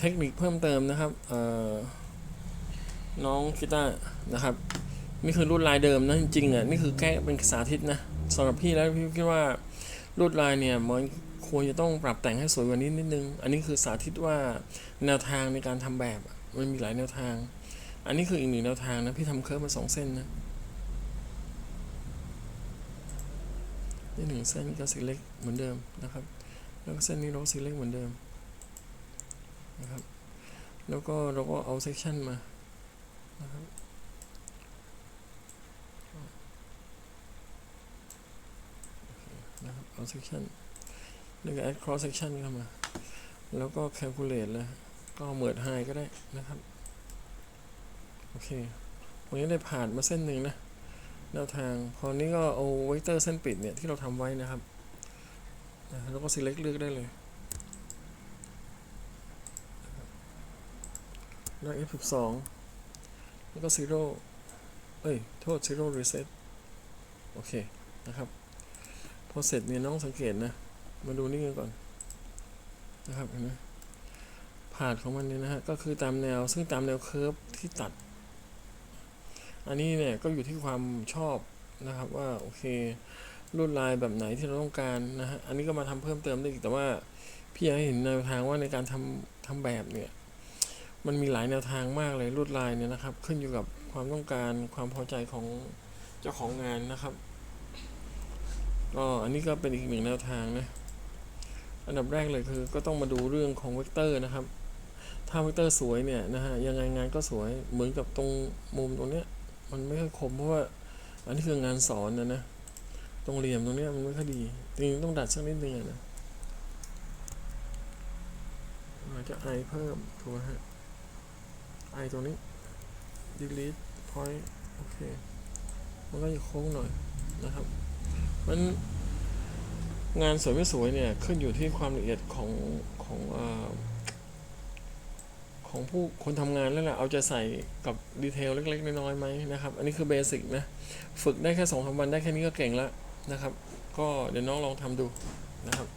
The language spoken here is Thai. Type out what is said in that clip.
เทคนิคเพิ่มเติมนะครับเอ่อน้องคิต้านะครับนี่คือลวดลายเดิมนะจริงๆอะนี่คือแก้เป็นสาธิตนะสำหรับพี่แล้วพี่คิดว่าลวดลายเนี่ยมันควรจะต้องปรับแต่งให้สวยกว่านี้นิดนึง อันนี้คือสาธิตว่าแนวทางในการทำแบบมันมีหลายแนวทาง อันนี้คืออีกหนึ่งแนวทางนะพี่ทำเคิร์ฟมาสองเส้นนะนี่หนึ่งเส้นก็สีเล็กเหมือนเดิมนะครับ แล้วก็เส้นนี้เราสีเล็กเหมือนเดิม นะครับ แล้วก็เราก็เอาเซกชันมานะครับนะครับเอา section แล้วก็ add cross section เข้ามา แล้วก็ calculate เลย ก็เหมือด high ก็ได้นะครับ โอเควันนี้ได้ผ่านมาเส้นหนึ่งนะแนวทาง พอนี้ก็เอาเวกเตอร์เส้นปิดเนี่ย ที่เราทำไว้นะครับ แล้วก็ select เลือกได้เลย แล้ว F12 แล้วก็ zero เอ้ย โทษ zero reset โอเค นะครับ พอเสร็จเนี่ยน้องสังเกตนะ มาดูนี่กันก่อน นะครับเห็นไหมผ่านของมันเนี่ยนะฮะ ก็คือตามแนว ซึ่งตามแนวเคิร์ฟที่ตัด อันนี้เนี่ย ก็อยู่ที่ความชอบนะครับว่า โอเคลวดลายแบบไหนที่เราต้องการนะฮะ อันนี้ก็มาทำเพิ่มเติมได้อีกแต่ว่า พี่อยากให้เห็นแนวทางว่าในการทำทำแบบเนี่ย มันมีหลายแนวทางมากเลยลวดลายเนี่ยนะครับ ขึ้นอยู่กับความต้องการความพอใจของเจ้าของงานนะครับก็อันนี้ก็เป็นอีกหนึ่งแนวทางนะอันดับแรกเลยคือก็ต้องมาดูเรื่องของเวกเตอร์นะครับ ถ้าเวกเตอร์สวยเนี่ยนะฮะยังไงงานก็สวยเหมือนกับตรงมุมตรงเนี้ยมันไม่ค่อยคมเพราะว่าอันนี้คืองานสอนนะนะตรงเหลี่ยมตรงเนี้ยมันไม่ค่อยดีจริงๆต้องดัดสักนิดนึงอะนะอาจจะไอเพิ่มถูกไหมฮะ ไอตรงนี้ delete point โอเค มันก็จะโค้งหน่อยนะครับมันงานสวยไม่สวยเนี่ย ขึ้นอยู่ที่ความละเอียดของของอของผู้คนทำงานแล้วแหละเอาใจะใส่กับดีเทลเล็ก ๆ น้อยๆไหมนะครับ อันนี้คือเบสิกนะ ฝึกได้แค่สองสามวันได้แค่นี้ก็เก่งแล้วนะครับ ก็เดี๋ยวน้องลองทำดูนะครับ